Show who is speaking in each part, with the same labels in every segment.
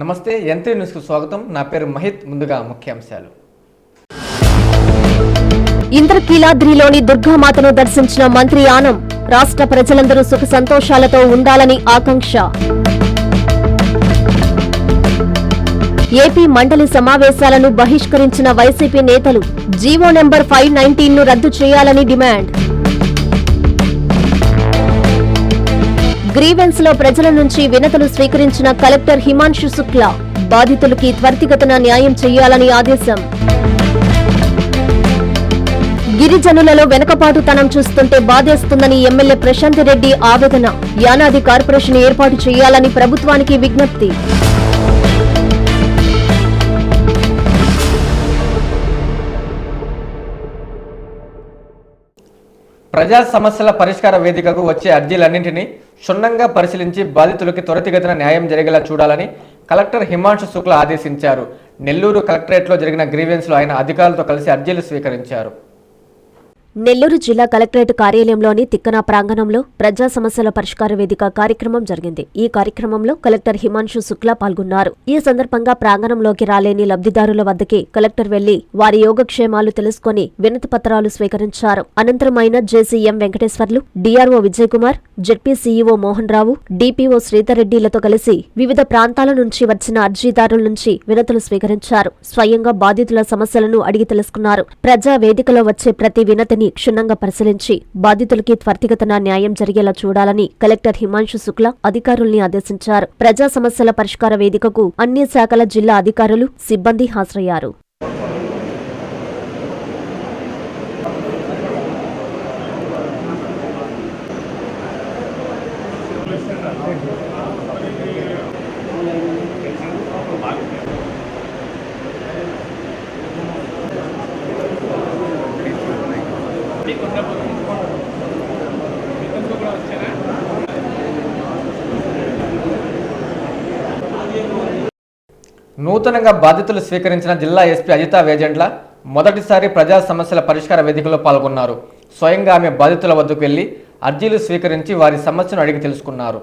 Speaker 1: నమస్తే యంత్రి న్యూస్కు స్వాగతం. నా పేరు మహిత్ ముందుగా ముఖ్యాంశాలు.
Speaker 2: ఇంద్రకీలాద్రిలోని దుర్గామాతను దర్శించిన మంత్రి ఆనం రాష్ట్ర ప్రజలందరూ సుఖ సంతోషాలతో ఉండాలని ఆకాంక్ష. ఏపీ మండలి సమావేశాలను బహిష్కరించిన వైసీపీ నేతలు జీవో నెంబర్ ఫైవ్ నైన్టీన్ను రద్దు చేయాలని డిమాండ్. గ్రీవెన్స్లో ప్రజల నుంచి వినతులు స్వీకరించిన కలెక్టర్ హిమాంశు శుక్లా బాధితులకి త్వరితగతన న్యాయం చేయాలని ఆదేశం. గిరిజనులలో వెనుకపాటుతనం చూస్తుంటే బాధేస్తుందని ఎమ్మెల్యే ప్రశాంత్ రెడ్డి ఆవేదన. యానాది కార్పొరేషన్ ఏర్పాటు చేయాలని ప్రభుత్వానికి విజ్ఞప్తి.
Speaker 1: ప్రజా సమస్యల పరిష్కార వేదికకు వచ్చే అర్జీలన్నింటినీ క్షుణ్ణంగా పరిశీలించి బాధితులకి త్వరితగతిన న్యాయం జరిగేలా చూడాలని కలెక్టర్ హిమాంశు శుక్ల ఆదేశించారు. నెల్లూరు కలెక్టరేట్లో జరిగిన గ్రీవెన్స్లో ఆయన అధికారులతో కలిసి అర్జీలు స్వీకరించారు.
Speaker 2: నెల్లూరు జిల్లా కలెక్టరేట్ కార్యాలయంలోని తిక్కన ప్రాంగణంలో ప్రజా సమస్యల పరిష్కార వేదిక కార్యక్రమం జరిగింది. ఈ కార్యక్రమంలో కలెక్టర్ హిమాంశు శుక్లా పాల్గొన్నారు. ఈ సందర్భంగా ప్రాంగణంలోకి రాలేని లబ్ధిదారుల వద్దకి కలెక్టర్ వెళ్ళి వారి యోగక్షేమాలు తెలుసుకుని వినతి పత్రాలు స్వీకరించారు. అనంతరం ఆయన JCM Venkateswarlu DRO Vijay Kumar ZP CEO Mohan Rao DPO శ్రీధర్రెడ్డిలతో కలిసి వివిధ ప్రాంతాల నుంచి వచ్చిన అర్జీదారుల నుంచి వినతులు స్వీకరించారు. స్వయంగా బాధితుల సమస్యలను అడిగి తెలుసుకున్నారు. ప్రజా వేదికలో వచ్చే ప్రతి వినతిని క్షుణ్ణంగా పరిశీలించి బాధితులకి త్వరితగతన న్యాయం జరిగేలా చూడాలని కలెక్టర్ హిమాంశు శుక్లా అధికారుల్ని ఆదేశించారు. ప్రజా సమస్యల పరిష్కార వేదికకు అన్ని శాఖల జిల్లా అధికారులు సిబ్బంది హాజరయ్యారు.
Speaker 1: నూతనంగా బాధితులు స్వీకరించిన జిల్లా ఎస్పీ అజితా వేజెంట్ల మొదటిసారి ప్రజా సమస్యల పరిష్కార వేదికలో పాల్గొన్నారు. స్వయంగా ఆమె బాధితుల వద్దకు వెళ్ళి అర్జీలు స్వీకరించి వారి సమస్యను అడిగి తెలుసుకున్నారు.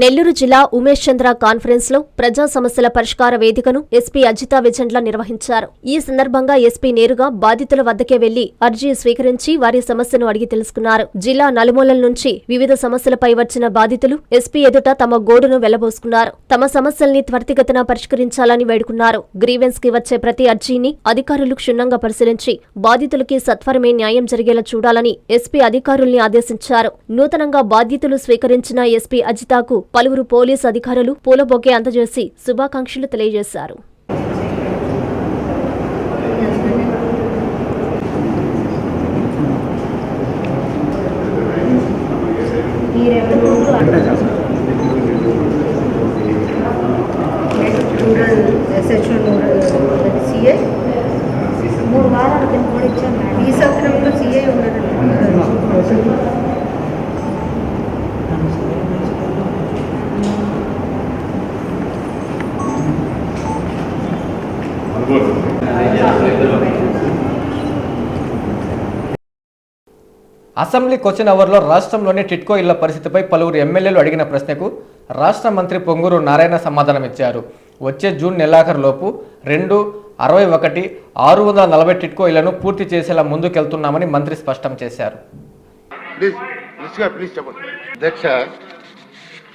Speaker 2: నెల్లూరు జిల్లా ఉమేష్ చంద్ర కాన్ఫరెన్స్లో ప్రజా సమస్యల పరిష్కార వేదికను ఎస్పీ అజితా విజండ్ల నిర్వహించారు. ఈ సందర్భంగా ఎస్పీ నేరుగా బాధితుల వద్దకే వెళ్ళి అర్జీ స్వీకరించి వారి సమస్యను అడిగి తెలుసుకున్నారు. జిల్లా నలుమూలల నుంచి వివిధ సమస్యలపై వచ్చిన బాధితులు ఎస్పీ ఎదుట తమ గోడును వెళ్ళబోసుకున్నారు. తమ సమస్యల్ని త్వరితగతిన పరిష్కరించాలని వేడుకున్నారు. గ్రీవెన్స్కి వచ్చే ప్రతి అర్జీని అధికారులు క్షుణ్ణంగా పరిశీలించి బాధితులకి సత్వరమే న్యాయం జరిగేలా చూడాలని ఎస్పీ అధికారుల్ని ఆదేశించారు. నూతనంగా బాధ్యతలు స్వీకరించిన ఎస్పీ అజితాకు పలువురు పోలీసు అధికారులు పూలబొకే అందజేసి శుభాకాంక్షలు తెలియజేశారు
Speaker 3: రూరల్ ఎస్హెచ్ఓ సిఏ మూడు వారాల కింద కూడా ఇచ్చాను మేడం. ఈ సంవత్సరంలో సిఏ ఉండదు
Speaker 1: అసెంబ్లీ క్వశ్చన్ అవర్లో రాష్ట్రంలోని టిట్కో ఇళ్ళ పరిస్థితిపై పలువురు ఎమ్మెల్యేలు అడిగిన ప్రశ్నకు రాష్ట్ర మంత్రి పొంగూరు నారాయణ సమాధానం ఇచ్చారు. వచ్చే జూన్ నెలాఖరులోపు రెండు అరవై ఒకటి ఆరు వందల నలభై టిట్కో ఇళ్ళను పూర్తి చేసేలా ముందుకెళ్తున్నామని మంత్రి స్పష్టం చేశారు.
Speaker 4: ప్లీజ్ లిస్ట్గా ప్లీజ్ చెప్పండి అధ్యక్ష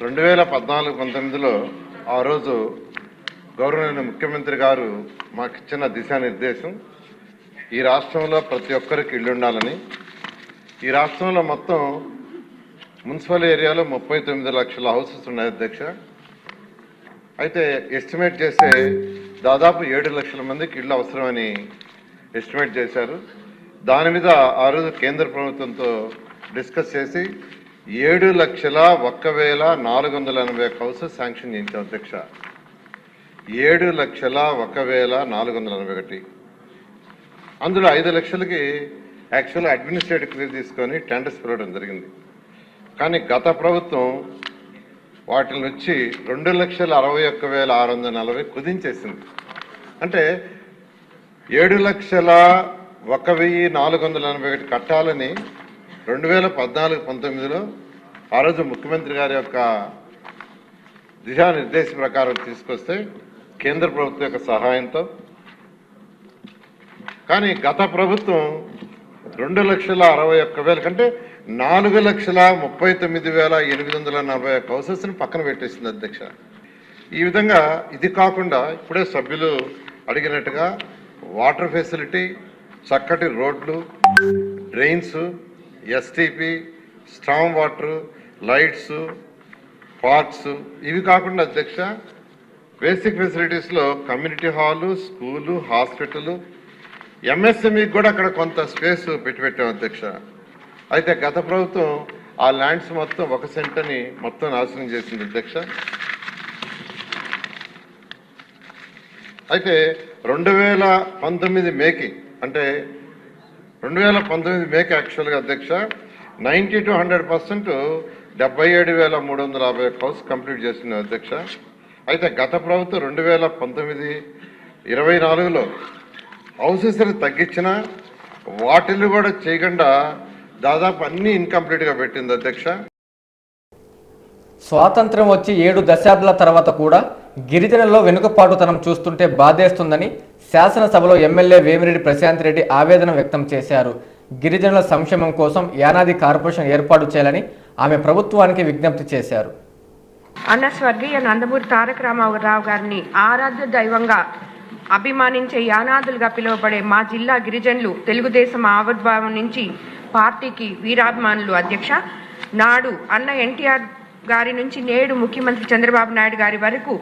Speaker 4: రెండు వేల పద్నాలుగు పంతొమ్మిదిలో ఆ రోజు గౌరవనీయ ముఖ్యమంత్రి గారు మాకు ఇచ్చిన దిశానిర్దేశం ఈ రాష్ట్రంలో ప్రతి ఒక్కరికి ఇల్లు ఉండాలని ఈ రాష్ట్రంలో మొత్తం మున్సిపల్ ఏరియాలో ముప్పై తొమ్మిది లక్షల హౌసెస్ ఉన్నాయి అధ్యక్ష. అయితే ఎస్టిమేట్ చేస్తే దాదాపు ఏడు లక్షల మందికి ఇళ్ళు అవసరమని ఎస్టిమేట్ చేశారు. దాని మీద ఆ రోజు కేంద్ర ప్రభుత్వంతో డిస్కస్ చేసి ఏడు లక్షల ఒక్క వేల నాలుగు వందల ఎనభై ఒక్క హౌసెస్ శాంక్షన్ చేయించాం అధ్యక్ష. ఏడు లక్షల ఒక వేల నాలుగు వందల ఎనభై ఒకటి. అందులో ఐదు లక్షలకి యాక్చువల్ అడ్మినిస్ట్రేటివ్ క్లియర్ తీసుకొని టెండర్స్ పిలవడం జరిగింది. కానీ గత ప్రభుత్వం వాటిని వచ్చి రెండు లక్షల అరవై ఒక్క వేల ఆరు వందల నలభై కుదించేసింది. అంటే ఏడు లక్షల ఒక వెయ్యి నాలుగు వందల ఎనభై ఒకటి కట్టాలని రెండు వేల పద్నాలుగు పంతొమ్మిదిలో ఆ రోజు ముఖ్యమంత్రి గారి యొక్క దిశానిర్దేశం ప్రకారం తీసుకొస్తే కేంద్ర ప్రభుత్వం యొక్క సహాయంతో. కానీ గత ప్రభుత్వం రెండు లక్షల అరవై ఒక్క వేల కంటే నాలుగు లక్షల ముప్పై తొమ్మిది వేల ఎనిమిది వందల నలభై ఒక్క హౌసెస్ని పక్కన పెట్టేసింది అధ్యక్ష. ఈ విధంగా ఇది కాకుండా ఇప్పుడే సభ్యులు అడిగినట్టుగా వాటర్ ఫెసిలిటీ చక్కటి రోడ్లు drains STP strong water lights parks ఇవి కాకుండా అధ్యక్ష basic ఫెసిలిటీస్లో community hall school hospital MSME కూడా అక్కడ కొంత స్పేస్ పెట్టి పెట్టాం అధ్యక్ష. అయితే గత ప్రభుత్వం ఆ ల్యాండ్స్ మొత్తం ఒక సెంటని మొత్తం నాశనం చేసింది అధ్యక్ష. అయితే రెండు వేల పంతొమ్మిది మేకి అంటే రెండు వేల పంతొమ్మిది మేకి యాక్చువల్గా అధ్యక్ష నైంటీ టు హండ్రెడ్ పర్సెంట్ డెబ్బై ఏడు వేల మూడు వందల యాభై ఒక్క హౌస్ కంప్లీట్ చేసింది అధ్యక్ష. అయితే గత ప్రభుత్వం రెండు వేల పంతొమ్మిది ఇరవై నాలుగులో హౌసెస్ని తగ్గించిన వాటిల్ని కూడా చేయకుండా దాదాపు అన్ని ఇన్కంప్లీట్గా పెట్టింది అధ్యక్ష.
Speaker 1: స్వాతంత్ర్యం వచ్చి ఏడు దశాబ్దాల తర్వాత కూడా గిరిజనుల్లో వెనుకపాటుతనం చూస్తుంటే బాధేస్తుందని శాసనసభలో ఎమ్మెల్యే వేమిరెడ్డి ప్రశాంత్ రెడ్డి ఆవేదన వ్యక్తం చేశారు. గిరిజనుల సంక్షేమం కోసం యానాది కార్పొరేషన్ ఏర్పాటు చేయాలని ఆమె ప్రభుత్వానికి విజ్ఞప్తి చేశారు.
Speaker 5: అన్న స్వర్గీయ నందమూరి తారక రామారావు గారిని ఆరాధ్య దైవంగా అభిమానించే యానాదులుగా పిలువబడే మా జిల్లా గిరిజనులు తెలుగుదేశం ఆవిర్భావం నుంచి పార్టీకి వీరాభిమానులు అధ్యక్ష నాడు అన్న ఎన్టీఆర్ గారి నుంచి నేడు ముఖ్యమంత్రి చంద్రబాబు నాయుడు గారి వరకు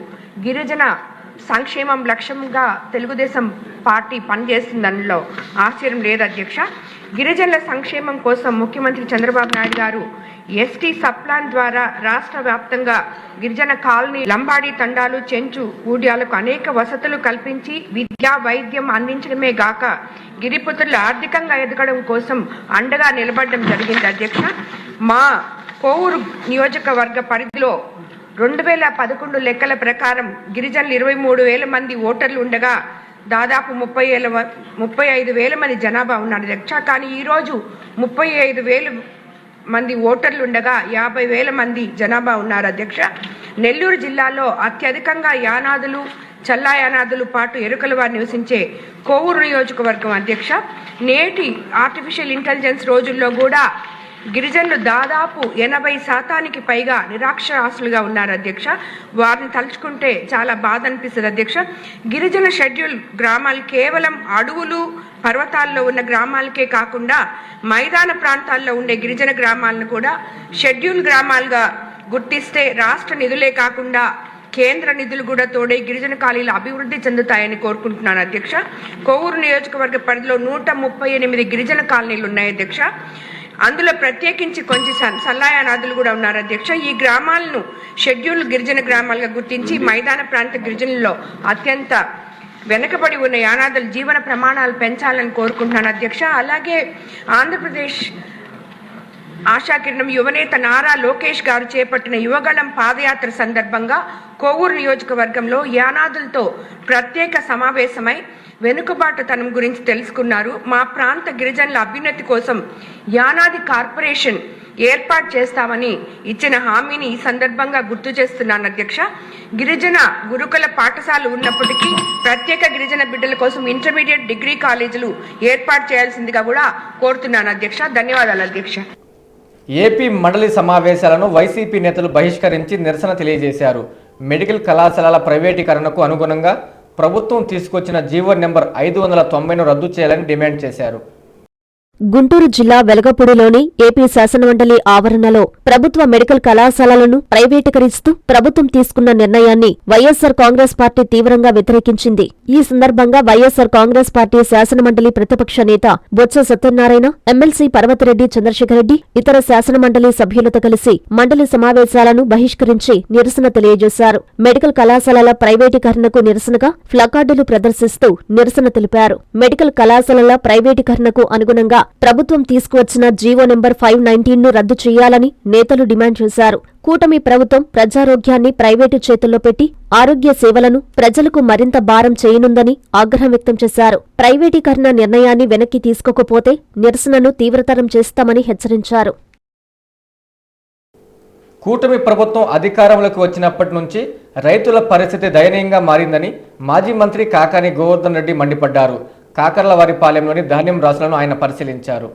Speaker 5: గిరిజన సంక్షేమం లక్ష్యంగా తెలుగుదేశం పార్టీ పనిచేస్తుందనలో ఆశ్చర్యం లేదు అధ్యక్ష. గిరిజనుల సంక్షేమం కోసం ముఖ్యమంత్రి చంద్రబాబు నాయుడు గారు ఎస్టీ సప్లాన్ ద్వారా రాష్ట్ర వ్యాప్తంగా గిరిజన కాలనీ లంబాడి తండాలు చెంచు ఊడ్యాలకు అనేక వసతులు కల్పించి విద్యా వైద్యం అందించడమే గాక గిరిపుత్రులు ఆర్థికంగా ఎదగడం కోసం అండగా నిలబడడం జరిగింది. అధ్యక్ష మా కోవూరు నియోజకవర్గ పరిధిలో రెండు వేల పదకొండు లెక్కల ప్రకారం గిరిజనులు ఇరవై మూడు వేల మంది ఓటర్లు ఉండగా దాదాపు ముప్పై ఏళ్ళ వ- ముప్పై ఐదు వేల మంది జనాభా ఉన్నారు. అధ్యక్ష కానీ ఈరోజు ముప్పై ఐదు వేలు మంది ఓటర్లు ఉండగా యాభై వేల మంది జనాభా ఉన్నారు అధ్యక్ష. నెల్లూరు జిల్లాలో అత్యధికంగా యానాదులు చల్లా యానాదులు పాటు ఎరుకల వారు నివసించే కోవూరు నియోజకవర్గం అధ్యక్ష. నేటి ఆర్టిఫిషియల్ ఇంటెలిజెన్స్ రోజుల్లో కూడా గిరిజనులు దాదాపు ఎనభై శాతానికి పైగా నిరాక్షరాస్తులుగా ఉన్నారు అధ్యక్ష. వారిని తలుచుకుంటే చాలా బాధ అనిపిస్తుంది అధ్యక్ష. గిరిజన షెడ్యూల్ గ్రామాలు కేవలం అడవులు పర్వతాల్లో ఉన్న గ్రామాలకే కాకుండా మైదాన ప్రాంతాల్లో ఉండే గిరిజన గ్రామాలను కూడా షెడ్యూల్ గ్రామాలుగా గుర్తిస్తే రాష్ట్ర నిధులే కాకుండా కేంద్ర నిధులు కూడా తోడే గిరిజన ఖాళీలు అభివృద్ధి చెందుతాయని కోరుకుంటున్నాను అధ్యక్ష. కోవూరు నియోజకవర్గ పరిధిలో నూట ముప్పై ఎనిమిది గిరిజన కాలనీలు ఉన్నాయి అధ్యక్ష. అందులో ప్రత్యేకించి కొంచెం సన్- సల్లాయానాదులు కూడా ఉన్నారు అధ్యక్ష. ఈ గ్రామాలను షెడ్యూల్ గిరిజన గ్రామాలుగా గుర్తించి మైదాన ప్రాంత గిరిజనుల్లో అత్యంత వెనకబడి ఉన్న యానాదుల జీవన ప్రమాణాలు పెంచాలని కోరుకుంటున్నాను అధ్యక్ష. అలాగే ఆంధ్రప్రదేశ్ ఆశాకిరణం యువనేత నారా లోకేష్ గారు చేపట్టిన యువగళం పాదయాత్ర సందర్భంగా కోవూరు నియోజకవర్గంలో యానాదులతో ప్రత్యేక సమావేశమై వెనుకబాటుతనం గురించి తెలుసుకున్నారు. మా ప్రాంత గిరిజనుల అభ్యున్నతి కోసం యానాది కార్పొరేషన్ ఏర్పాటు చేస్తామని ఇచ్చిన హామీని ఈ సందర్భంగా గుర్తు చేస్తున్నాను అధ్యక్ష. గిరిజన గురుకుల పాఠశాలలు ఉన్నప్పటికీ ప్రత్యేక గిరిజన బిడ్డల కోసం ఇంటర్మీడియట్ డిగ్రీ కాలేజీలు ఏర్పాటు చేయాల్సిందిగా కూడా కోరుతున్నాను అధ్యక్ష. ధన్యవాదాలు అధ్యక్ష.
Speaker 1: ఏపీ మండలి సమావేశాలను వైసీపీ నేతలు బహిష్కరించి నిరసన తెలియజేశారు. మెడికల్ కళాశాలల ప్రైవేటీకరణకు అనుగుణంగా ప్రభుత్వం తీసుకొచ్చిన జీవో నెంబర్ ఐదు వందల తొంభైను రద్దు చేయాలని డిమాండ్ చేశారు.
Speaker 2: గుంటూరు జిల్లా వెలగపూడిలోని ఏపీ శాసనమండలి ఆవరణలో ప్రభుత్వ మెడికల్ కళాశాలలను ప్రైవేటీకరిస్తూ ప్రభుత్వం తీసుకున్న నిర్ణయాన్ని వైఎస్సార్ కాంగ్రెస్ పార్టీ తీవ్రంగా వ్యతిరేకించింది. ఈ సందర్భంగా వైఎస్సార్ కాంగ్రెస్ పార్టీ శాసనమండలి ప్రతిపక్ష నేత బొత్స సత్యనారాయణ ఎమ్మెల్సీ పర్వతిరెడ్డి చంద్రశేఖరరెడ్డి ఇతర శాసనమండలి సభ్యులతో కలిసి మండలి సమావేశాలను బహిష్కరించి నిరసన తెలియజేశారు. మెడికల్ కళాశాలల ప్రైవేటీకరణకు నిరసనగా ప్లకార్డులు ప్రదర్శిస్తూ నిరసన తెలిపారు. మెడికల్ కళాశాలల ప్రైవేటీకరణకు అనుగుణంగా ప్రభుత్వం తీసుకువచ్చిన జీవో నెంబర్ ఫైవ్ నైన్టీన్ను రద్దు చేయాలని నేతలు డిమాండ్ చేశారు. కూటమి ప్రభుత్వం ప్రజారోగ్యాన్ని ప్రైవేటు చేతుల్లో పెట్టి ఆరోగ్య సేవలను ప్రజలకు మరింత భారం చేయనుందని ఆగ్రహం వ్యక్తం చేశారు. ప్రైవేటీకరణ నిర్ణయాన్ని వెనక్కి తీసుకోకపోతే నిరసనను తీవ్రతరం చేస్తామని హెచ్చరించారు.
Speaker 1: కూటమి ప్రభుత్వం అధికారంలోకి వచ్చినప్పటి నుంచి రైతుల పరిస్థితి దయనీయంగా మారిందని మాజీ మంత్రి కాకాని గోవర్ధన్ రెడ్డి మండిపడ్డారు. కాకర్లవారిపాలెంలోని ధాన్యం రాసులను ఆయన పరిశీలించారు.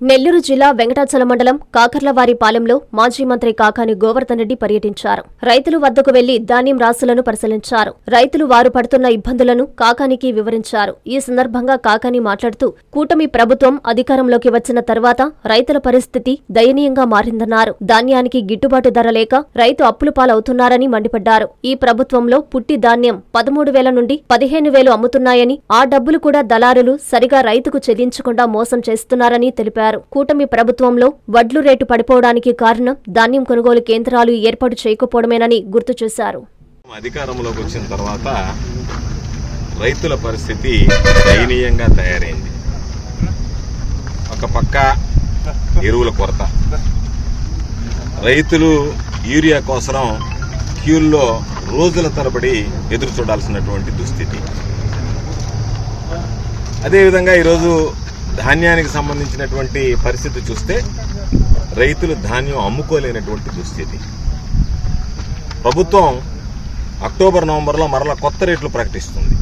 Speaker 2: నెల్లూరు జిల్లా వెంకటాచల మండలం కాకర్లవారిపాలెంలో మాజీ మంత్రి కాకాని గోవర్ధన్ రెడ్డి పర్యటించారు. రైతుల వద్దకు వెళ్ళి ధాన్యం రాసులను పరిశీలించారు. రైతులు వారు పడుతున్న ఇబ్బందులను కాకానికి వివరించారు. ఈ సందర్భంగా కాకాని మాట్లాడుతూ కూటమి ప్రభుత్వం అధికారంలోకి వచ్చిన తర్వాత రైతుల పరిస్థితి దయనీయంగా మారిందన్నారు. ధాన్యానికి గిట్టుబాటు ధర లేక రైతు అప్పులు పాలవుతున్నారని మండిపడ్డారు. ఈ ప్రభుత్వంలో పుట్టి ధాన్యం పదమూడు వేల నుండి పదిహేను వేలు అమ్ముతున్నాయని ఆ డబ్బులు కూడా దళారులు సరిగా రైతుకు చెల్లించకుండా మోసం చేస్తున్నారని తెలిపారు. కూటమి ప్రభుత్వంలో వడ్లు రేటు పడిపోవడానికి కారణం ధాన్యం కొనుగోలు కేంద్రాలు ఏర్పాటు చేయకపోవడమేనని గుర్తు చేశారు.
Speaker 6: అధికారంలోకి వచ్చిన తర్వాత రైతుల పరిస్థితి దయనీయంగా తయారైంది. ఒక పక్క ఎరువుల కొరత. రైతులు యూరియా కోసరం క్యూల్లో రోజుల తరబడి ఎదురు చూడాల్సినటువంటి దుస్థితి. అదేవిధంగా ఈరోజు ధాన్యానికి సంబంధించినటువంటి పరిస్థితి చూస్తే రైతులు ధాన్యం అమ్ముకోలేనటువంటి దుస్థితి. ప్రభుత్వం అక్టోబర్ నవంబర్లో మరలా కొత్త రేట్లు ప్రకటిస్తుంది.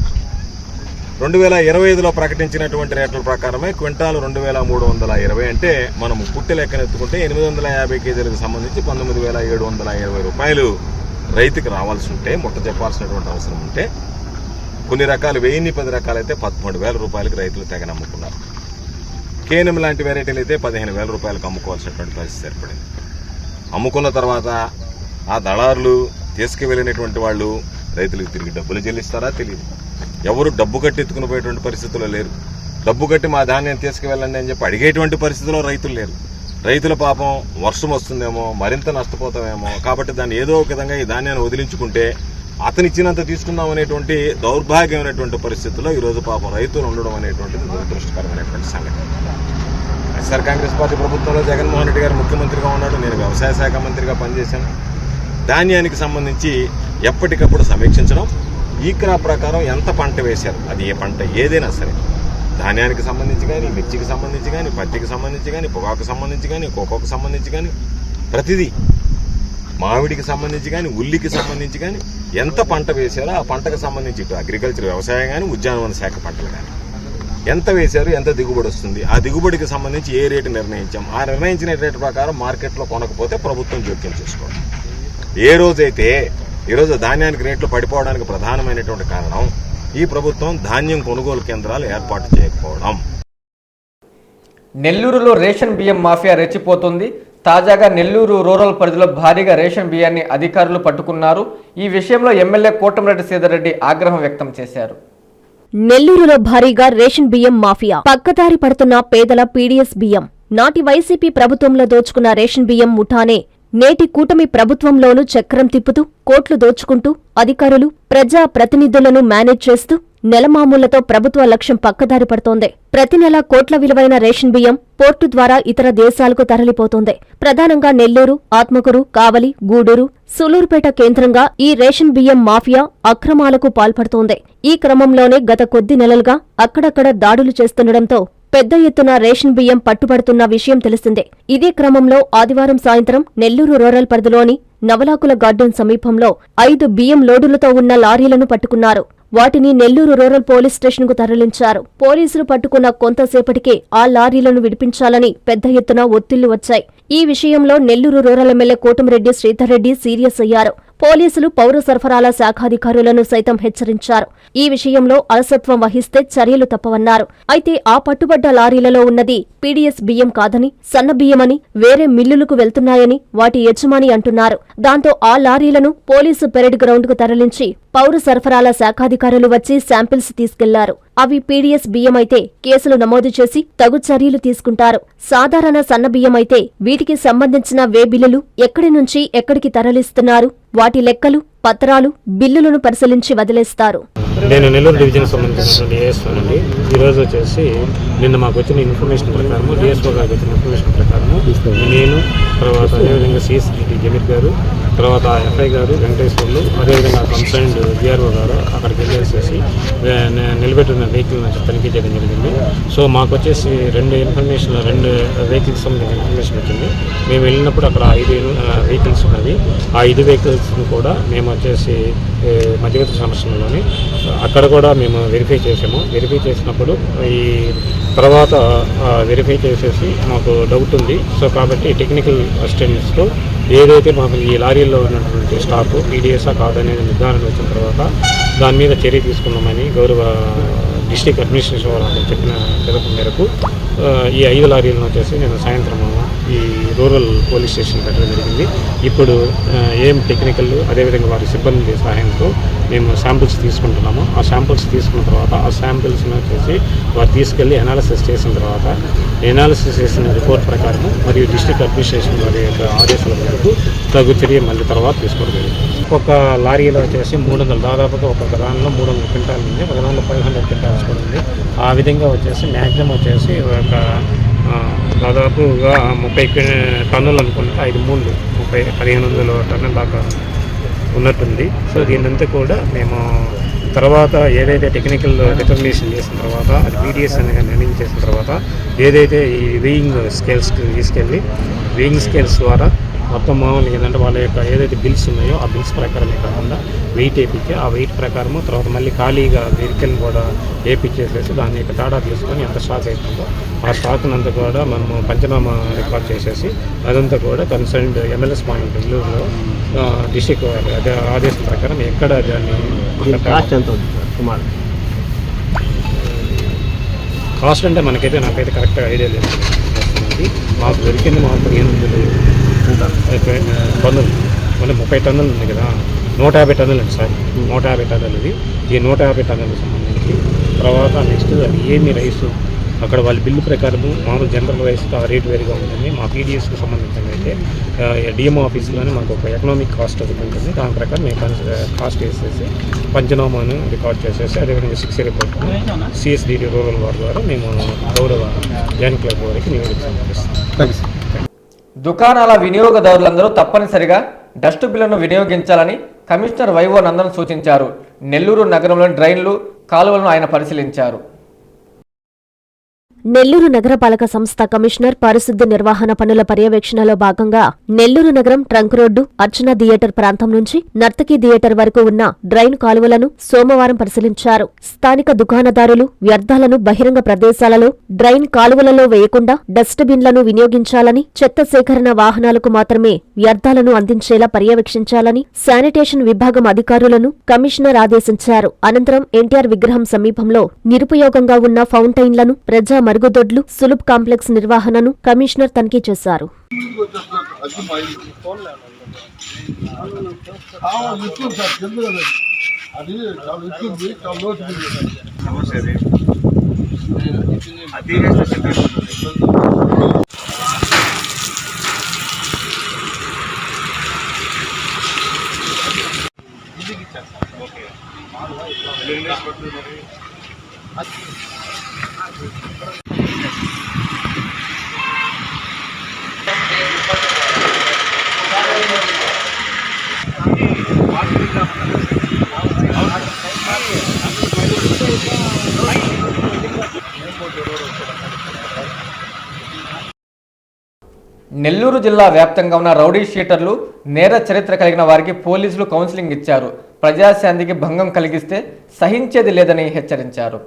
Speaker 6: రెండు వేల ఇరవై ఐదులో ప్రకటించినటువంటి రేట్ల ప్రకారమే క్వింటాలు రెండు వేల మూడు వందల ఇరవై అంటే మనం పుట్టి లెక్కన ఎత్తుకుంటే ఎనిమిది వందల యాభై కేజీలకు సంబంధించి పంతొమ్మిది వేల ఏడు వందల ఇరవై రూపాయలు రైతుకి రావాల్సి ఉంటే ముట్ట చెప్పాల్సినటువంటి అవసరం ఉంటే కొన్ని రకాలు వెయ్యిన్ని పది రకాలైతే పదమూడు వేల రూపాయలకి రైతులు తెగ నమ్ముకున్నారు. కేనం లాంటి వెరైటీలు అయితే పదిహేను వేల రూపాయలకు అమ్ముకోవాల్సినటువంటి పరిస్థితి ఏర్పడింది. అమ్ముకున్న తర్వాత ఆ దళారులు తీసుకువెళ్ళినటువంటి వాళ్ళు రైతులకు తిరిగి డబ్బులు చెల్లిస్తారా? తెలియదు ఎవరు డబ్బు కట్టి ఎత్తుకునిపోయేటువంటి పరిస్థితుల్లో లేరు. డబ్బు కట్టి మా ధాన్యం తీసుకువెళ్ళండి అని చెప్పి అడిగేటువంటి పరిస్థితిలో రైతులు లేరు. రైతుల పాపం వర్షం వస్తుందేమో మరింత నష్టపోతామేమో కాబట్టి దాన్ని ఏదో ఒక విధంగా ఈ ధాన్యాన్ని వదిలించుకుంటే అతనిచ్చినంత తీసుకుందాం అనేటువంటి దౌర్భాగ్యమైనటువంటి పరిస్థితుల్లో ఈరోజు పాపం రైతులు ఉండడం అనేటువంటిది దురదృష్టకరమైనటువంటి సంగతి వైఎస్ఆర్ కాంగ్రెస్ పార్టీ ప్రభుత్వంలో జగన్మోహన్ రెడ్డి గారు ముఖ్యమంత్రిగా ఉన్నాడు. నేను వ్యవసాయ శాఖ మంత్రిగా పనిచేశాను. ధాన్యానికి సంబంధించి ఎప్పటికప్పుడు సమీక్షించడం. ఈ క్రాప్ ప్రకారం ఎంత పంట వేశారు? అది ఏ పంట ఏదైనా సరే. ధాన్యానికి సంబంధించి కానీ మిర్చికి సంబంధించి కానీ పత్తికి సంబంధించి కానీ పొగాకు సంబంధించి కానీ కోకోకు సంబంధించి కానీ ప్రతిదీ మామిడికి సంబంధించి కానీ ఉల్లికి సంబంధించి కానీ ఎంత పంట వేశారో ఆ పంటకు సంబంధించి ఇటు అగ్రికల్చర్ వ్యవసాయం కానీ ఉద్యానవన శాఖ పంటలు కానీ ఎంత వేశారు ఎంత దిగుబడి వస్తుంది ఆ దిగుబడికి సంబంధించి ఏ రేటు నిర్ణయించాం? ఆ నిర్ణయించిన రేటు ప్రకారం మార్కెట్లో కొనకపోతే ప్రభుత్వం జోక్యం చేసుకోవాలి. ఏ రోజైతే ఈరోజు ధాన్యానికి రేట్లు పడిపోవడానికి ప్రధానమైనటువంటి కారణం ఈ ప్రభుత్వం ధాన్యం కొనుగోలు కేంద్రాలు ఏర్పాటు చేయకపోవడం.
Speaker 1: నెల్లూరులో రేషన్ బియ్యం మాఫియా రెచ్చిపోతుంది. తాజాగా నెల్లూరు రూరల్ పరిధిలో భారీగా రేషన్ బియ్యాన్ని అధికారులు పట్టుకున్నారు. ఈ విషయంలో ఎమ్మెల్యే కోటమిరెడ్డి సీతారెడ్డి ఆగ్రహం వ్యక్తం చేశారు.
Speaker 2: నెల్లూరులో భారీగా రేషన్ బియ్యం మాఫియా. పక్కదారి పడుతున్న పేదల పీడీఎస్ బియ్యం. నాటి వైసీపీ ప్రభుత్వంలో దోచుకున్న రేషన్ బియ్యం ముఠానే నేటి కూటమి ప్రభుత్వంలోనూ చక్రం తిప్పుతూ కోట్లు దోచుకుంటూ అధికారులు ప్రజా ప్రతినిధులను మేనేజ్ చేస్తూ నెలమామూళ్ళతో ప్రభుత్వ లక్ష్యం పక్కదారి పడుతోంది. ప్రతి నెల కోట్ల విలువైన రేషన్ బియ్యం పోర్టు ద్వారా ఇతర దేశాలకు తరలిపోతోంది. ప్రధానంగా నెల్లూరు ఆత్మకూరు కావలి గూడూరు సులూరుపేట కేంద్రంగా ఈ రేషన్ బియ్యం మాఫియా అక్రమాలకు పాల్పడుతోంది. ఈ క్రమంలోనే గత కొద్ది నెలలుగా అక్కడక్కడ దాడులు చేస్తుండటంతో పెద్ద ఎత్తున రేషన్ బియ్యం పట్టుబడుతున్న విషయం తెలిసిందే. ఇదే క్రమంలో ఆదివారం సాయంత్రం నెల్లూరు రూరల్ పరిధిలోని నవలాకుల గార్డెన్ సమీపంలో ఐదు బియ్యం లోడులతో ఉన్న లారీలను పట్టుకున్నారు. వాటిని నెల్లూరు రూరల్ పోలీస్ స్టేషన్కు తరలించారు. పోలీసులు పట్టుకున్న కొంతసేపటికే ఆ లారీలను విడిపించాలని పెద్ద ఎత్తున ఒత్తిళ్ళు వచ్చాయి. ఈ విషయంలో Nellore rural MLA Kotamreddy Sridhar Reddy serious అయ్యారు. పోలీసులు పౌర సరఫరాల శాఖాధికారులను సైతం హెచ్చరించారు. ఈ విషయంలో అలసత్వం వహిస్తే చర్యలు తప్పవన్నారు. అయితే ఆ పట్టుబడ్డ లారీలలో ఉన్నది పీడీఎస్ బియ్యం కాదని సన్న బియ్యమని వేరే మిల్లులకు వెళ్తున్నాయని వాటి యజమాని అంటున్నారు. దాంతో ఆ లారీలను పోలీసు పెరేడ్ గ్రౌండ్కు తరలించి పౌర సరఫరాల శాఖాధికారులు వచ్చి శాంపిల్స్ తీసుకెళ్ళారు. అవి పీడీఎస్ బియ్యమైతే కేసులు నమోదు చేసి తగు చర్యలు తీసుకుంటారు. సాధారణ సన్న బియ్యమైతే వీటికి సంబంధించిన వే బిల్లులు ఎక్కడి నుంచి ఎక్కడికి తరలిస్తున్నారు? వాటి లెక్కలు పత్రాలు బిల్లులను పరిశీలించి వదిలేస్తారు.
Speaker 7: నేను నెల్లూరు డివిజన్ సంబంధించినటువంటి డిఎస్ఓ అండి ఈరోజు వచ్చేసి నిన్న మాకు వచ్చిన ఇన్ఫర్మేషన్ ప్రకారము డిఎస్ఓ గారికి వచ్చిన ఇన్ఫర్మేషన్ ప్రకారము నేను తర్వాత అదేవిధంగా సిఎస్డి జమిత్ గారు తర్వాత ఎఫ్ఐ గారు వెంకటేశ్వర్లు అదేవిధంగా కంప్లైంట్ డిఆర్ఓ గారు అక్కడికి వెళ్ళేసేసి నిలబెట్టిన వెహికల్ తనిఖీ చేయడం జరిగింది. సో మాకు వచ్చేసి రెండు ఇన్ఫర్మేషన్ రెండు వెహికల్స్ సంబంధించిన ఇన్ఫర్మేషన్ వచ్చింది. మేము వెళ్ళినప్పుడు అక్కడ ఐదు వెహికల్స్ ఉన్నది ఆ ఐదు వెహికల్స్ని కూడా మేము వచ్చేసి మధ్యవర్తి సంరక్షణలోని అక్కడ కూడా మేము వెరిఫై చేసాము. వెరిఫై చేసినప్పుడు ఈ తర్వాత వెరిఫై చేసేసి మాకు డౌట్ ఉంది. సో కాబట్టి టెక్నికల్ అసిస్టెంట్స్తో ఏదైతే మాకు ఈ లారీల్లో ఉన్నటువంటి స్టాక్ పీడిఎస్ఆ కాదనేది అనేది నిర్ధారణ వచ్చిన తర్వాత దాని మీద చర్య తీసుకున్నామని గౌరవ డిస్టిక్ అడ్మినిస్ట్రేషన్ వాళ్ళు చెప్పిన పిలుపు మేరకు ఈ ఐదు లారీలను వచ్చేసి నేను సాయంత్రం ఈ రూరల్ పోలీస్ స్టేషన్ పెట్టడం జరిగింది. ఇప్పుడు ఏం టెక్నికల్ అదేవిధంగా వారి సిబ్బంది సహాయంతో మేము శాంపిల్స్ తీసుకుంటున్నాము. ఆ శాంపిల్స్ తీసుకున్న తర్వాత ఆ శాంపిల్స్ని వచ్చేసి వారు తీసుకెళ్ళి అనాలిసిస్ చేసిన తర్వాత ఎనాలిసిస్ చేసిన రిపోర్ట్ ప్రకారము మరియు డిస్ట్రిక్ట్ అడ్మినిస్ట్రేషన్ వారి యొక్క ఆదేశాల మేరకు తగు చర్య మళ్ళీ తర్వాత తీసుకోవడం జరిగింది. ఒక లారీలో వచ్చేసి మూడు వందలు దాదాపుగా ఒక్కొక్క దానిలో మూడు వందల క్వింటాల్ ఉంది ఒక దానిలో ఫైవ్ హండ్రెడ్ క్వింటాల్స్ కూడా ఉంది. ఆ విధంగా వచ్చేసి మ్యాక్సిమం వచ్చేసి ఒక దాదాపుగా ముప్పై టన్నులు అనుకుంటే ఐదు మూడు ముప్పై పదిహేను వందల టన్నుల దాకా ఉన్నట్టుంది. సో దీనంతా కూడా మేము తర్వాత ఏదైతే టెక్నికల్ రికగ్నేషన్ చేసిన తర్వాత అది పీడిఎస్ అనేది నిర్ణయం చేసిన తర్వాత ఏదైతే ఈ వెయింగ్ స్కేల్స్ తీసుకెళ్ళి వెయింగ్ స్కేల్స్ ద్వారా మొత్తం మామూలుగా ఏంటంటే వాళ్ళ యొక్క ఏదైతే బిల్స్ ఉన్నాయో ఆ బిల్స్ ప్రకారమే కాకుండా వెయిట్ వేయించి ఆ వెయిట్ ప్రకారము తర్వాత మళ్ళీ ఖాళీగా వెహికల్ని కూడా వేయించేసేసి దాని యొక్క తాడా తీసుకొని ఎంత స్టాక్ అవుతుందో ఆ స్టాక్ అంతా కూడా మనము పంచనామా రికార్డ్ చేసేసి అదంతా కూడా కన్సర్న్డ్ ఎమ్మెల్యేస్ పాయింట్ నెల్లూరులో డిస్టిక్ అదే ఆదేశం ప్రకారం ఎక్కడ దాన్ని
Speaker 8: కాస్ట్ ఎంత సుమారు.
Speaker 7: కాస్ట్ అంటే మనకైతే నాకైతే కరెక్ట్గా ఐడియా లేదు. మాకు దొరికింది మాకు వందలు అయిపోయి- టన్నులు మళ్ళీ ముప్పై టన్నులు ఉంది కదా. నూట యాభై టన్నులు అండి సార్. నూట యాభై టన్నులు ఇది ఈ నూట యాభై టన్నులకు సంబంధించి తర్వాత నెక్స్ట్ అది ఏమి రైసు? అక్కడ వాళ్ళ బిల్లు ప్రకారము మామూలు జనరల్ రైస్ ఆ రేట్ వేరుగా ఉంటుంది మా పీడిఎస్కి సంబంధించిన అయితే డిఎంఓ ఆఫీస్లోనే మాకు ఒక ఎకనామిక్ కాస్ట్ ఒకటి ఉంటుంది. దాని ప్రకారం మేము కాస్ట్ వేసేసి పంచనామాను రికార్డ్ చేసేసి అదేవిధంగా సిక్స్ రిపోర్ట్ సిఎస్డిడి రూరల్ వారి ద్వారా మేము గౌరవ జాయింట్ క్లబ్ వారికి నివేదిక సమర్పిస్తాం.
Speaker 1: దుకాణాల వినియోగదారులందరూ తప్పనిసరిగా డస్ట్బిన్లను వినియోగించాలని కమిషనర్ వైవో నందన్ సూచించారు. నెల్లూరు నగరంలోని డ్రైన్లు కాలువలను ఆయన పరిశీలించారు.
Speaker 2: నెల్లూరు నగరపాలక సంస్థ కమిషనర్ పారిశుద్ధ్య నిర్వహణ పనుల పర్యవేక్షణలో భాగంగా నెల్లూరు నగరం ట్రంక్ రోడ్డు అర్చన థియేటర్ ప్రాంతం నుంచి నర్తకి థియేటర్ వరకు ఉన్న డ్రైన్ కాలువలను సోమవారం పరిశీలించారు. స్థానిక దుకాణదారులు వ్యర్థాలను బహిరంగ ప్రదేశాలలో డ్రైన్ కాలువలలో వేయకుండా డస్ట్బిన్లను వినియోగించాలని చెత్త సేకరణ వాహనాలకు మాత్రమే వ్యర్థాలను అందించేలా పర్యవేక్షించాలని శానిటేషన్ విభాగం అధికారులను కమిషనర్ ఆదేశించారు. అనంతరం ఎన్టీఆర్ విగ్రహం సమీపంలో నిరుపయోగంగా ఉన్న ఫౌంటైన్లను ప్రజా మరుగుదొడ్లు సులుబ్ కాంప్లెక్స్ నిర్వహణను కమిషనర్ తనిఖీ చేశారు.
Speaker 1: నెల్లూరు జిల్లా వ్యాప్తంగా ఉన్న రౌడీ షీటర్లు నేర చరిత్ర కలిగిన వారికి పోలీసులు కౌన్సిలింగ్ ఇచ్చారు. ప్రజాశాంతికి భంగం కలిగిస్తే సహించేది లేదని హెచ్చరించారు.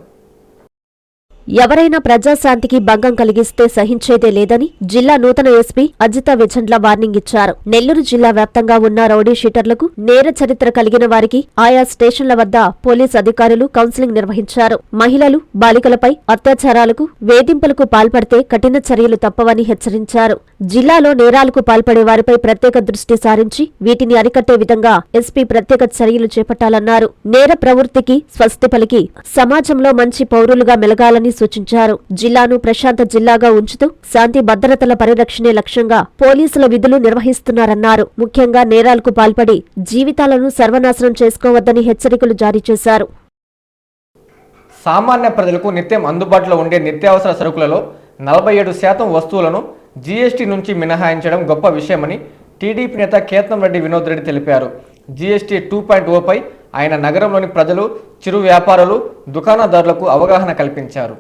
Speaker 2: ఎవరైనా ప్రజాశాంతికి భంగం కలిగిస్తే సహించేదే లేదని జిల్లా నూతన ఎస్పీ అజిత విజండ్ల వార్నింగ్ ఇచ్చారు. నెల్లూరు జిల్లా వ్యాప్తంగా ఉన్న రౌడీ షీటర్లకు నేర చరిత్ర కలిగిన వారికి ఆయా స్టేషన్ల వద్ద పోలీస్ అధికారులు కౌన్సిలింగ్ నిర్వహించారు. మహిళలు బాలికలపై అత్యాచారాలకు వేధింపులకు పాల్పడితే కఠిన చర్యలు తప్పవని హెచ్చరించారు. జిల్లాలో నేరాలకు పాల్పడే వారిపై ప్రత్యేక దృష్టి సారించి వీటిని అరికట్టే విధంగా ఎస్పీ ప్రత్యేక చర్యలు చేపట్టాలన్నారు. నేర ప్రవృత్తికి స్వస్తి పలికి సమాజంలో మంచి పౌరులుగా మెలగాలని సూచించారు. జిల్లాను ప్రశాంత జిల్లాగా ఉంచుతూ శాంతి భద్రతల పరిరక్షణే లక్ష్యంగా పోలీసుల విధులు నిర్వహిస్తున్నారన్నారు. ముఖ్యంగా నేరాలకు పాల్పడి జీవితాలను సర్వనాశనం చేసుకోవద్దని హెచ్చరికలు జారీ చేశారు.
Speaker 1: సామాన్య ప్రజలకు నిత్యం అందుబాటులో ఉండే నిత్యావసర సరుకులలో నలభై ఏడు శాతం వస్తువులను జీఎస్టీ నుంచి మినహాయించడం గొప్ప విషయమని టీడీపీ నేత కేతం రెడ్డి వినోద్ రెడ్డి తెలిపారు. జీఎస్టీ టూ పాయింట్ ఓపై ఆయన నగరంలోని ప్రజలు చిరు వ్యాపారులు దుకాణదారులకు అవగాహన కల్పించారు.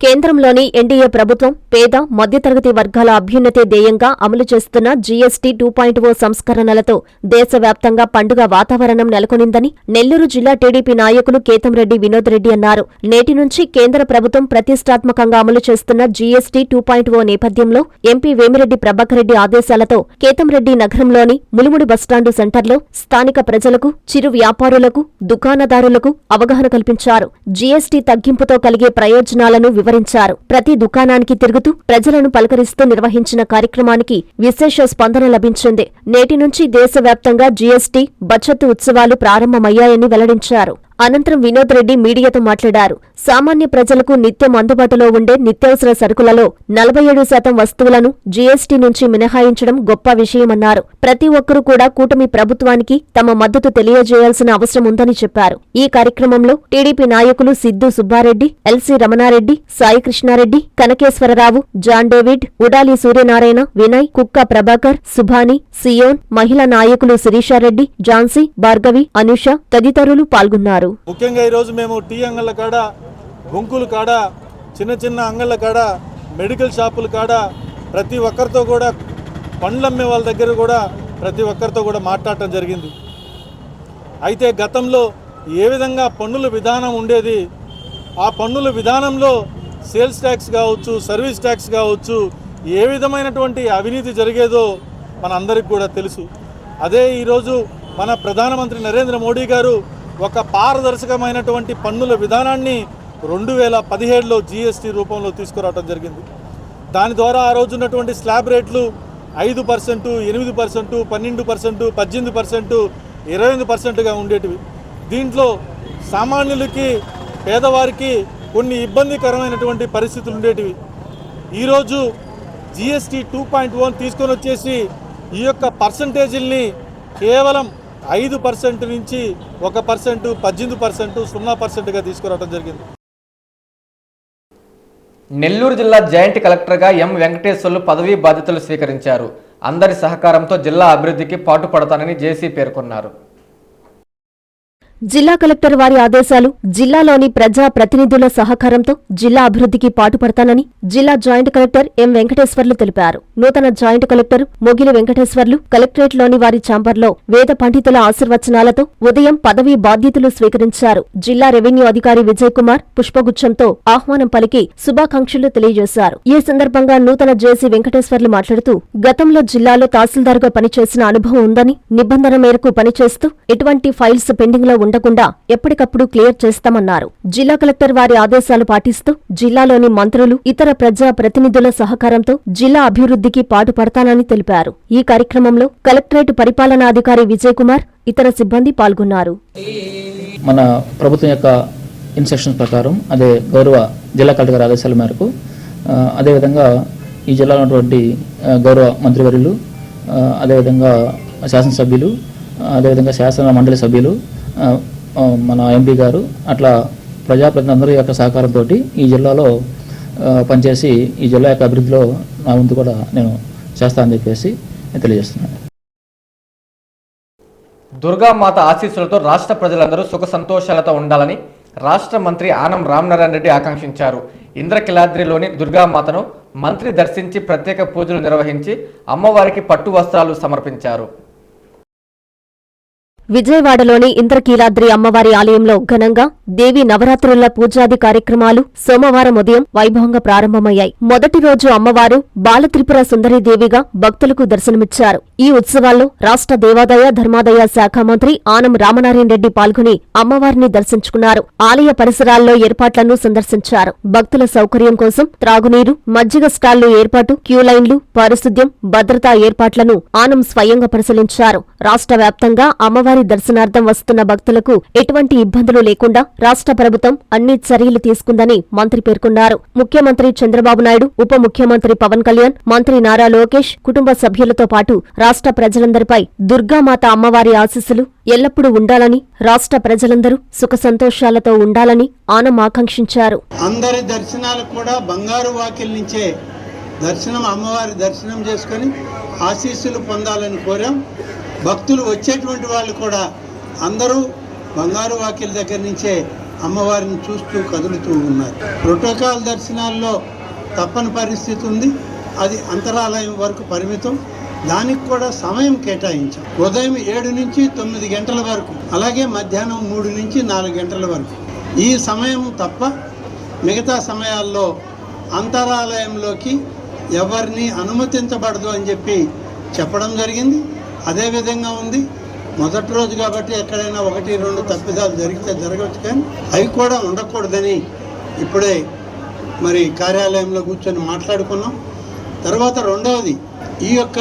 Speaker 2: కేంద్రంలోని ఎన్డీఏ ప్రభుత్వం పేద మధ్యతరగతి వర్గాల అభ్యున్నతే ధ్యేయంగా అమలు చేస్తున్న జీఎస్టీ టూ పాయింట్ ఓ సంస్కరణలతో దేశవ్యాప్తంగా పండుగ వాతావరణం నెలకొనిందని నెల్లూరు జిల్లా టీడీపీ నాయకులు కేతంరెడ్డి వినోద్ రెడ్డి అన్నారు. నేటి నుంచి కేంద్ర ప్రభుత్వం ప్రతిష్టాత్మకంగా అమలు చేస్తున్న జీఎస్టీ టూ పాయింట్ ఓ నేపథ్యంలో ఎంపీ వేమిరెడ్డి ప్రభాకరెడ్డి ఆదేశాలతో కేతంరెడ్డి నగరంలోని ములుముడి బస్టాండు సెంటర్లో స్థానిక ప్రజలకు చిరు వ్యాపారులకు దుకాణదారులకు అవగాహన కల్పించారు. జీఎస్టీ తగ్గింపుతో కలిగే ప్రయోజనాలను వివరించారు. ప్రతి దుకాణానికి తిరుగుతూ ప్రజలను పలకరిస్తూ నిర్వహించిన కార్యక్రమానికి విశేష స్పందన లభించింది. నేటి నుంచి దేశవ్యాప్తంగా జీఎస్టీ బచత్ ఉత్సవాలు ప్రారంభమయ్యాయని వెల్లడించారు. అనంతరం వినోద్ రెడ్డి మీడియాతో మాట్లాడారు. సామాన్య ప్రజలకు నిత్యం అందుబాటులో ఉండే నిత్యావసర సరుకులలో నలభై ఏడు శాతం వస్తువులను జీఎస్టీ నుంచి మినహాయించడం గొప్ప విషయమన్నారు. ప్రతి ఒక్కరూ కూడా కూటమి ప్రభుత్వానికి తమ మద్దతు తెలియజేయాల్సిన అవసరం ఉందని చెప్పారు. ఈ కార్యక్రమంలో టీడీపీ నాయకులు Siddhu Subbareddy LC Ramanareddy Sai Krishnareddy Kanakeswararao John David Udali Suryanarayana Vinay Kukka Prabhakar Subhani సియోన్ మహిళా నాయకులు శిరీషారెడ్డి ఝాన్సీ భార్గవి అనుష తదితరులు పాల్గొన్నారు.
Speaker 9: ముఖ్యంగా ఈరోజు మేము టీ అంగళ్ళ కాడ బొంకుల కాడ చిన్న చిన్న అంగళ్ళ కాడ మెడికల్ షాపుల కాడ ప్రతి ఒక్కరితో కూడా పండ్లు అమ్మే వాళ్ళ దగ్గర కూడా ప్రతి ఒక్కరితో కూడా మాట్లాడటం జరిగింది. అయితే గతంలో ఏ విధంగా పన్నుల విధానం ఉండేది? ఆ పన్నుల విధానంలో సేల్స్ ట్యాక్స్ కావచ్చు సర్వీస్ ట్యాక్స్ కావచ్చు ఏ విధమైనటువంటి అవినీతి జరిగేదో మన అందరికి కూడా తెలుసు. అదే ఈరోజు మన ప్రధానమంత్రి నరేంద్ర మోడీ గారు ఒక పారదర్శకమైనటువంటి పన్నుల విధానాన్ని రెండు వేల పదిహేడులో జీఎస్టీ రూపంలో తీసుకురావడం జరిగింది. దాని ద్వారా ఆ రోజు ఉన్నటువంటి స్లాబ్ రేట్లు ఐదు పర్సెంటు ఎనిమిది పర్సెంటు పన్నెండు పర్సెంటు పద్దెనిమిది పర్సెంటు ఇరవై ఎనిమిది పర్సెంట్గా ఉండేటివి. దీంట్లో సామాన్యులకి పేదవారికి కొన్ని ఇబ్బందికరమైనటువంటి పరిస్థితులు ఉండేటివి. ఈరోజు జిఎస్టీ టూ పాయింట్ వన్ తీసుకొని వచ్చేసి ఈ యొక్క పర్సంటేజీల్ని కేవలం ఐదు పర్సెంట్ నుంచి ఒక పర్సెంట్ పద్దెనిమిది పర్సెంట్ సున్నా పర్సెంట్గా తీసుకురావడం జరిగింది.
Speaker 1: నెల్లూరు జిల్లా జాయింట్ కలెక్టర్గా ఎం వెంకటేశ్వర్లు పదవీ బాధ్యతలు స్వీకరించారు. అందరి సహకారంతో జిల్లా అభివృద్ధికి పాటుపడతానని జేసీ పేర్కొన్నారు.
Speaker 2: జిల్లా కలెక్టర్ వారి ఆదేశాలు జిల్లాలోని ప్రజా ప్రతినిధుల సహకారంతో జిల్లా అభివృద్ధికి పాటుపడతానని జిల్లా జాయింట్ కలెక్టర్ ఎం వెంకటేశ్వర్లు తెలిపారు. నూతన జాయింట్ కలెక్టర్ మొగిలి వెంకటేశ్వర్లు కలెక్టరేట్లోని వారి ఛాంబర్లో వేద పండితుల ఆశీర్వచనాలతో ఉదయం పదవీ బాధ్యతలు స్వీకరించారు. జిల్లా రెవెన్యూ అధికారి విజయ్ కుమార్ పుష్పగుచ్చంతో ఆహ్వానం పలికి శుభాకాంక్షలు తెలియజేశారు. ఈ సందర్భంగా నూతన జేసీ వెంకటేశ్వర్లు మాట్లాడుతూ గతంలో జిల్లాలో తహసీల్దార్గా పనిచేసిన అనుభవం ఉందని నిబంధన మేరకు పనిచేస్తూ ఎటువంటి ఫైల్స్ పెండింగ్లో ఉండకుండా ఎప్పటికప్పుడు క్లియర్ చేస్తామన్నారు. జిల్లా కలెక్టర్ వారి ఆదేశాలు పాటిస్తూ జిల్లాలోని మంత్రులు ఇతర ప్రజా ప్రతినిధుల సహకారంతో జిల్లా అభివృద్ధికి పాటుపడతానని తెలిపారు. ఈ కార్యక్రమంలో కలెక్టరేట్ పరిపాలనాధికారి విజయ్ కుమార్ ఇతర సిబ్బంది పాల్గొన్నారు.
Speaker 10: మన ప్రభుత్వం యొక్క ఇన్స్ట్రక్షన్స్ ప్రకారం అదే గౌరవ జిల్లా కలెక్టర్ ఆదేశాల మేరకు అదేవిధంగా ఈ జిల్లాలో ఉన్నటువంటి గౌరవ మంత్రివర్యులు అదేవిధంగా శాసనసభ్యులు అదేవిధంగా శాసన మండలి సభ్యులు మన ఎంపీ గారు అట్లా ప్రజాప్రతినిధులందరి యొక్క సహకారంతో ఈ జిల్లాలో పనిచేసి ఈ జిల్లా యొక్క అభివృద్ధిలో నా వంతు కూడా నేను చేస్తానని చెప్పేసి తెలియజేస్తున్నాను.
Speaker 1: దుర్గామాత ఆశీస్సులతో రాష్ట్ర ప్రజలందరూ సుఖ సంతోషాలతో ఉండాలని రాష్ట్ర మంత్రి ఆనం రామనారాయణ రెడ్డి ఆకాంక్షించారు. ఇంద్రకిలాద్రిలోని దుర్గామాతను మంత్రి దర్శించి ప్రత్యేక పూజలు నిర్వహించి అమ్మవారికి పట్టు వస్త్రాలు సమర్పించారు.
Speaker 2: విజయవాడలోని ఇంద్రకీలాద్రి అమ్మవారి ఆలయంలో ఘనంగా దేవి నవరాత్రుల పూజాది కార్యక్రమాలు సోమవారం ఉదయం వైభవంగా ప్రారంభమయ్యాయి. మొదటి రోజు అమ్మవారు బాలత్రిపుర సుందరీదేవిగా భక్తులకు దర్శనమిచ్చారు. ఈ ఉత్సవాల్లో రాష్ట్ర దేవాదాయ ధర్మాదాయ శాఖ మంత్రి ఆనం రామనారాయణ రెడ్డి పాల్గొని అమ్మవారిని దర్శించుకున్నారు. ఆలయ పరిసరాల్లో ఏర్పాట్లను సందర్శించారు. భక్తుల సౌకర్యం కోసం త్రాగునీరు మజ్జిగ స్టాళ్ళు ఏర్పాటు క్యూ లైన్లు పారిశుద్ధ్యం భద్రతా ఏర్పాట్లను ఆనం స్వయంగా పరిశీలించారు. రాష్ట్ర వ్యాప్తంగా అమ్మవారి దర్శనార్థం వస్తున్న భక్తులకు ఎటువంటి ఇబ్బందులు లేకుండా రాష్ట్ర ప్రభుత్వం అన్ని చర్యలు తీసుకుందని మంత్రి పేర్కొన్నారు. ముఖ్యమంత్రి చంద్రబాబు నాయుడు ఉప ముఖ్యమంత్రి పవన్ కళ్యాణ్ మంత్రి నారా లోకేష్ కుటుంబ సభ్యులతో పాటు రాష్ట్ర ప్రజలందరిపై దుర్గామాత అమ్మవారి ఆశీస్సులు ఎల్లప్పుడూ ఉండాలని రాష్ట్ర ప్రజలందరూ సుఖ సంతోషాలతో ఉండాలని ఆనం ఆకాంక్షించారు.
Speaker 11: అందరి దర్శనాలు కూడా బంగారు వాకిల్ నుంచే దర్శనం అమ్మవారి దర్శనం చేసుకొని ఆశీస్సులు పొందాలని కోరాం. భక్తులు వచ్చేటువంటి వాళ్ళు కూడా అందరూ బంగారు వాకిల దగ్గర నుంచే అమ్మవారిని చూస్తూ కదులుతూ ఉన్నారు. ప్రోటోకాల్ దర్శనాల్లో తప్పని పరిస్థితి ఉంది. అది అంతరాలయం వరకు పరిమితం. దానికి కూడా సమయం కేటాయించాం. ఉదయం ఏడు నుంచి తొమ్మిది గంటల వరకు అలాగే మధ్యాహ్నం మూడు నుంచి నాలుగు గంటల వరకు. ఈ సమయం తప్ప మిగతా సమయాల్లో అంతరాలయంలోకి ఎవరిని అనుమతించబడదు అని చెప్పి చెప్పడం జరిగింది. అదేవిధంగా ఉంది. మొదటి రోజు కాబట్టి ఎక్కడైనా ఒకటి రెండు తప్పిదాలు జరిగితే జరగవచ్చు కానీ అవి కూడా ఉండకూడదని ఇప్పుడే మరి కార్యాలయంలో కూర్చొని మాట్లాడుకున్నాం. తర్వాత రెండవది ఈ యొక్క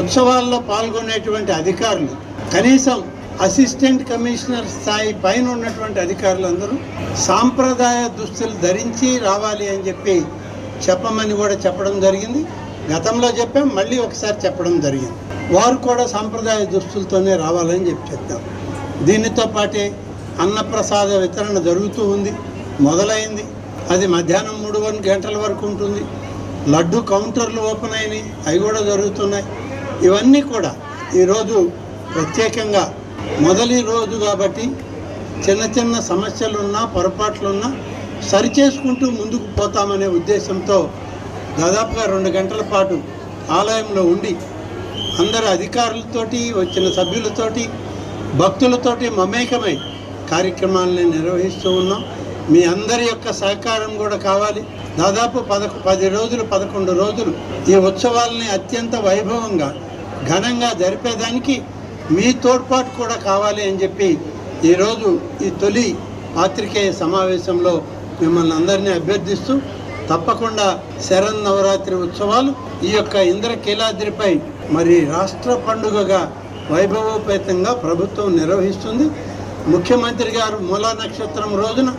Speaker 11: ఉత్సవాల్లో పాల్గొనేటువంటి అధికారులు కనీసం అసిస్టెంట్ కమిషనర్ స్థాయి పైన ఉన్నటువంటి అధికారులందరూ సాంప్రదాయ దుస్తులు ధరించి రావాలి అని చెప్పి చెప్పమని కూడా చెప్పడం జరిగింది. గతంలో చెప్పాం మళ్ళీ ఒకసారి చెప్పడం జరిగింది. వారు కూడా సాంప్రదాయ దుస్తులతోనే రావాలని చెప్పి చెప్తాం దీనితో పాటే అన్నప్రసాద వితరణ జరుగుతూ ఉంది మొదలైంది. అది మధ్యాహ్నం మూడు గంటల వరకు ఉంటుంది. లడ్డు కౌంటర్లు ఓపెన్ అయినాయి అవి కూడా జరుగుతున్నాయి. ఇవన్నీ కూడా ఈరోజు ప్రత్యేకంగా మొదటి రోజు కాబట్టి చిన్న చిన్న సమస్యలున్నా పొరపాట్లున్నా సరిచేసుకుంటూ ముందుకు పోతామనే ఉద్దేశంతో దాదాపుగా రెండు గంటల పాటు ఆలయంలో ఉండి అందరు అధికారులతోటి వచ్చిన సభ్యులతోటి భక్తులతోటి మమేకమై కార్యక్రమాలని నిర్వహిస్తూ ఉన్నాం. మీ అందరి యొక్క సహకారం కూడా కావాలి. దాదాపు పదకొ పది రోజులు పదకొండు రోజులు ఈ ఉత్సవాలని అత్యంత వైభవంగా ఘనంగా జరిపేదానికి మీ తోడ్పాటు కూడా కావాలి అని చెప్పి ఈరోజు ఈ తొలి పాత్రికేయ సమావేశంలో మిమ్మల్ని అందరినీ అభ్యర్థిస్తూ తప్పకుండా శరణ్ నవరాత్రి ఉత్సవాలు ఈ యొక్క ఇంద్రకీలాద్రిపై మరి రాష్ట్ర పండుగగా వైభవోపేతంగా ప్రభుత్వం నిర్వహిస్తుంది. ముఖ్యమంత్రి గారు మూలా నక్షత్రం రోజున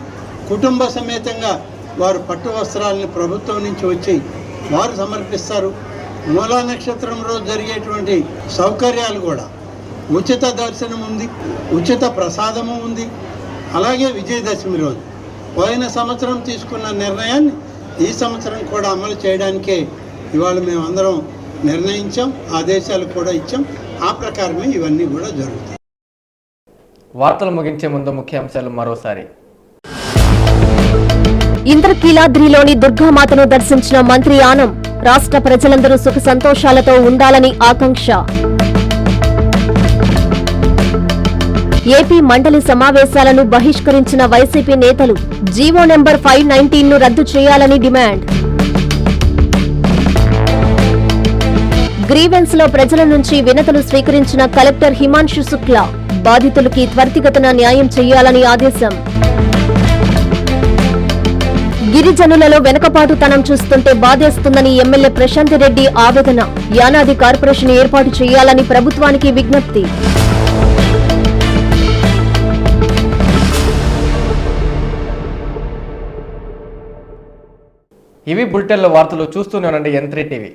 Speaker 11: కుటుంబ సమేతంగా వారు పట్టు వస్త్రాలని ప్రభుత్వం నుంచి వచ్చి వారు సమర్పిస్తారు. మూలా నక్షత్రం రోజు జరిగేటువంటి సౌకర్యాలు కూడా ఉచిత దర్శనం ఉంది ఉచిత ప్రసాదము ఉంది. అలాగే విజయదశమి రోజు. పోయిన సంవత్సరం తీసుకున్న నిర్ణయాన్ని ఈ సంవత్సరం కూడా అమలు చేయడానికే ఇవాళ మేము అందరం నిర్ణయించాం ఆదేశాలు కూడా ఇచ్చాం. ఆ ప్రకారమే ఇవన్నీ కూడా జరుగుతాయి.
Speaker 1: వార్తలు ముగించే ముందు ముఖ్యాంశాలు మరోసారి.
Speaker 2: ఇంద్రకీలాద్రిలోని దుర్గామాతను దర్శించిన మంత్రి ఆనం రాష్ట్ర ప్రజలందరూ సుఖ సంతోషాలతో ఉండాలని ఆకాంక్ష. ఏపీ మండలి సమావేశాలను బహిష్కరించిన వైసీపీ నేతలు జీవో నెంబర్ ఫైవ్ నైన్టీన్ను రద్దు చేయాలని డిమాండ్. గ్రీవెన్స్లో ప్రజల నుంచి వినతులు స్వీకరించిన కలెక్టర్ హిమాంశు శుక్లా బాధితులకి త్వరితగతన న్యాయం చేయాలని ఆదేశం. గిరిజనులలో వెనకపాటుతనం చూస్తుంటే బాధేస్తుందని ఎమ్మెల్యే ప్రశాంత్ రెడ్డి ఆవేదన. యానాది కార్పొరేషన్ ఏర్పాటు చేయాలని ప్రభుత్వానికి విజ్ఞప్తి.
Speaker 1: ఇవి బులెటిన్ల వార్తలు చూస్తూనే ఉండండి ఎన్ త్రీ టీవీ